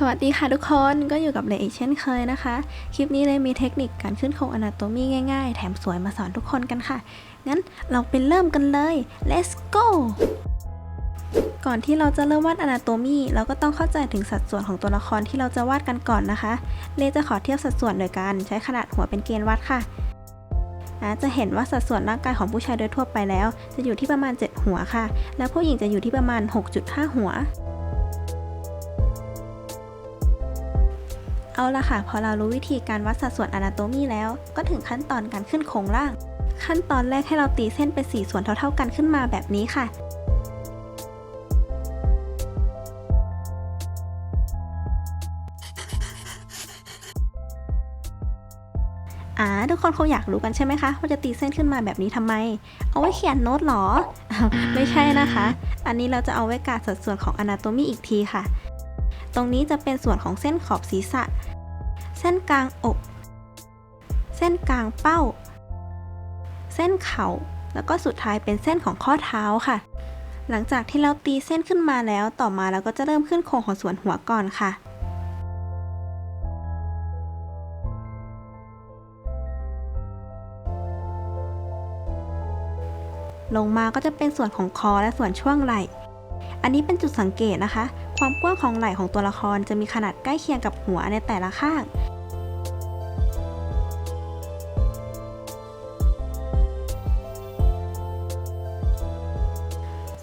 สวัสดีค่ะทุกคนก็อยู่กับเลอีกเช่นเคยนะคะ คลิปนี้เลยมีเทคนิคการขึ้นโครงอนาโตมีง่ายๆ แถมสวยมาสอนทุกคนกันค่ะ งั้นเราไปเริ่มกันเลย let's go ก่อนที่เราจะเริ่มวาดอนาโตมีเราก็ต้องเข้าใจถึงสัดส่วนของตัวละครที่เราจะวาดกันก่อนนะคะ เลจะขอเทียบสัดส่วนโดยการใช้ขนาดหัวเป็นเกณฑ์วัดค่ะนะจะเห็นว่าสัดส่วนร่างกายของผู้ชายโดยทั่วไปแล้ว จะอยู่ที่ประมาณ 7 หัวค่ะ แล้วผู้หญิงจะอยู่ที่ประมาณ 6.5 หัว เอาละค่ะ พอเรารู้วิธีการวัดสัดส่วนอนาโตมีแล้ว ก็ถึงขั้นตอนการขึ้นโครงร่าง ขั้นตอนแรกให้เราตีเส้นเป็น 4 ส่วนเท่าๆกันขึ้นมาแบบนี้ค่ะอ่าทุกคนคงอยากรู้กันใช่ไหมคะว่าจะตีเส้นขึ้นมาแบบนี้ทำไม เอาไว้เขียนโน้ตหรอ ไม่ใช่นะคะ อันนี้เราจะเอาไว้กาดสัดส่วนของอนาโตมีอีกทีค่ะ ตรงนี้จะเป็นส่วนของเส้นขอบศีรษะ เส้นกลางอก เส้นกลางเป้า เส้นเข่า แล้วก็สุดท้ายเป็นเส้นของข้อเท้าค่ะ หลังจากที่เราตีเส้นขึ้นมาแล้ว ต่อมาเราก็จะเริ่มขึ้นโครงของส่วนหัวก่อนค่ะลงมาก็จะเป็นส่วนของคอและส่วนช่วงไหล่ อันนี้เป็นจุดสังเกตนะคะ ความกว้างของไหล่ของตัวละครจะมีขนาดใกล้เคียงกับหัวในแต่ละข้าง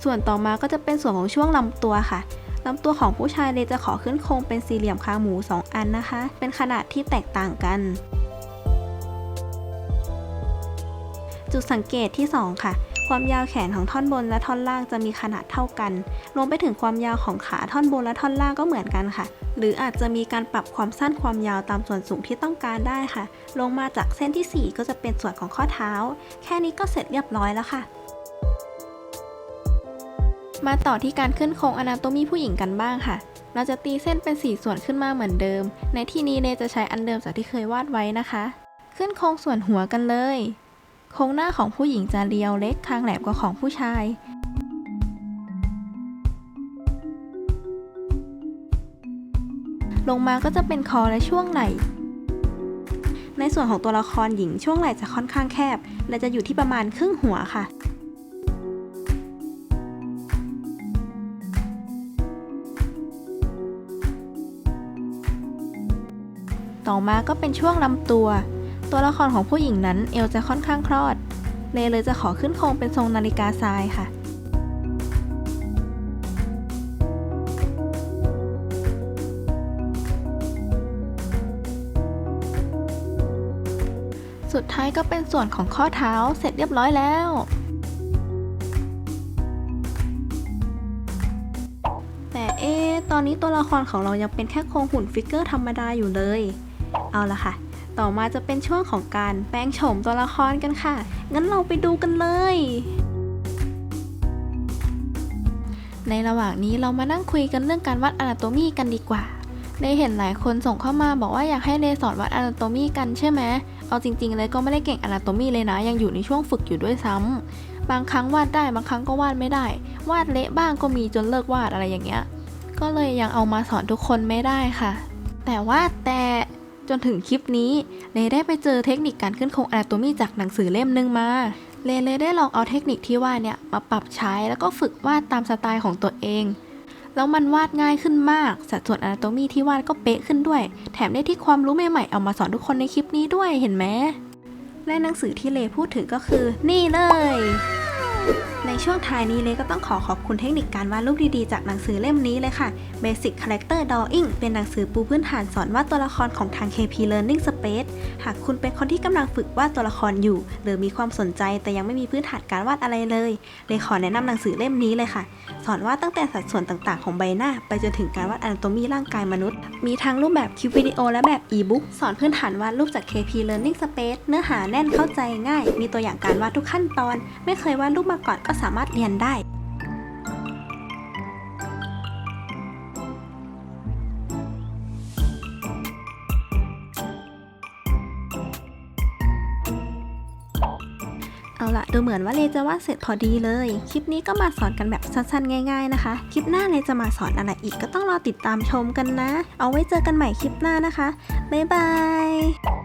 ส่วนต่อมาก็จะเป็นส่วนของช่วงลำตัวค่ะลำตัวของผู้ชายเลยจะขอขึ้นโครงเป็นสี่เหลี่ยมคางหมู 2 อันนะคะ เป็นขนาดที่แตกต่างกัน จุดสังเกตที่ 2 ค่ะ ความยาวแขนของท่อนบนและท่อนล่างจะมีขนาดเท่ากัน รวมไปถึงความยาวของขาท่อนบนและท่อนล่างก็เหมือนกันค่ะ หรืออาจจะมีการปรับความสั้นความยาวตามส่วนสูงที่ต้องการได้ค่ะ ลงมาจากเส้นที่ 4 ก็จะเป็นส่วนของข้อเท้า แค่นี้ก็เสร็จเรียบร้อยแล้วค่ะมาต่อที่การขึ้นโครงอนาโตมีผู้หญิงกันบ้างค่ะ เราจะตีเส้นเป็น 4 ส่วนขึ้นมาเหมือนเดิม ในที่นี้เนจะใช้อันเดิมจากที่เคยวาดไว้นะคะ ขึ้นโครงส่วนหัวกันเลย โครงหน้าของผู้หญิงจะเรียวเล็กคางแหลมกว่าของผู้ชาย ลงมาก็จะเป็นคอและช่วงไหล่ ในส่วนของตัวละครหญิงช่วงไหล่จะค่อนข้างแคบ และจะอยู่ที่ประมาณครึ่งหัวค่ะต่อมาก็เป็นช่วงลำตัว ตัวละครของผู้หญิงนั้นเอวจะค่อนข้างคลอด เลเลยจะขอขึ้นโครงเป็นทรงนาฬิกาทรายค่ะ สุดท้ายก็เป็นส่วนของข้อเท้าเสร็จเรียบร้อยแล้วแต่เอ๊ตอนนี้ตัวละครของเรายังเป็นแค่โครงหุ่นฟิกเกอร์ธรรมดาอยู่เลย เอาละค่ะ ต่อมาจะเป็นช่วงของการแปลงโฉมตัวละครกันค่ะ งั้นเราไปดูกันเลย ในระหว่างนี้เรามานั่งคุยกันเรื่องการวัดอนาโตมีกันดีกว่าได้เห็นหลายคนส่งเข้ามาบอกว่าอยากให้เลสอนวัดอนาโตมีกันใช่ไหม เอาจริงๆเลยก็ไม่ได้เก่งอนาโตมีเลยนะ ยังอยู่ในช่วงฝึกอยู่ด้วยซ้ำบางครั้งวาดได้บางครั้งก็วาดไม่ได้ วาดเละบ้างก็มีจนเลิกวาดอะไรอย่างเงี้ย ก็เลยยังเอามาสอนทุกคนไม่ได้ค่ะ แต่ว่าแต่ จนถึงคลิปนี้เลได้ไปเจอเทคนิคการขึ้นโครงอนาโตมีจากหนังสือเล่มหนึ่งมาเลเลยได้ลองเอาเทคนิคที่ว่าเนี่ยมาปรับใช้แล้วก็ฝึกวาดตามสไตล์ของตัวเอง แล้วมันวาดง่ายขึ้นมาก สัดส่วนอนาโตมีที่วาดก็เป๊ะขึ้นด้วย แถมได้ที่ความรู้ใหม่ๆเอามาสอนทุกคนในคลิปนี้ด้วยเห็นไหมและหนังสือที่เลพูดถึงก็คือ นี่เลย ในช่วงท้ายนี้เลก็ต้องขอขอบคุณเทคนิคการวาดรูปดีๆ จากหนังสือเล่มนี้เลยค่ะ Basic Character Drawing เป็นหนังสือปูพื้นฐานสอนวาดตัวละครของทาง KP Learning Space หากคุณเป็นคนที่กำลังฝึกวาดตัวละครอยู่ หรือมีความสนใจแต่ยังไม่มีพื้นฐานการวาดอะไรเลย เลยขอแนะนำหนังสือเล่มนี้เลยค่ะ สอนวาดตั้งแต่สัดส่วนต่างๆ ของใบหน้า ไปจนถึงการวาดอนาโตมีร่างกายมนุษย์ มีทั้งรูปแบบคลิปวิดีโอและแบบอีบุ๊กสอนพื้นฐานวาดรูปจาก KP Learning Space เนื้อหาแน่นเข้าใจง่าย มีตัวอย่างการวาดทุกขั้นตอน ไม่เคยวาดรูปมาก่อนก็สามารถเรียนได้ เอาละดูเหมือนว่าเลจะวาดเสร็จพอดีเลย คลิปนี้ก็มาสอนกันแบบสั้นๆ ง่ายๆนะคะ คลิปหน้าเลจะมาสอนอะไรอีกก็ต้องรอติดตามชมกันนะ เอาไว้เจอกันใหม่คลิปหน้านะคะ บ๊ายบาย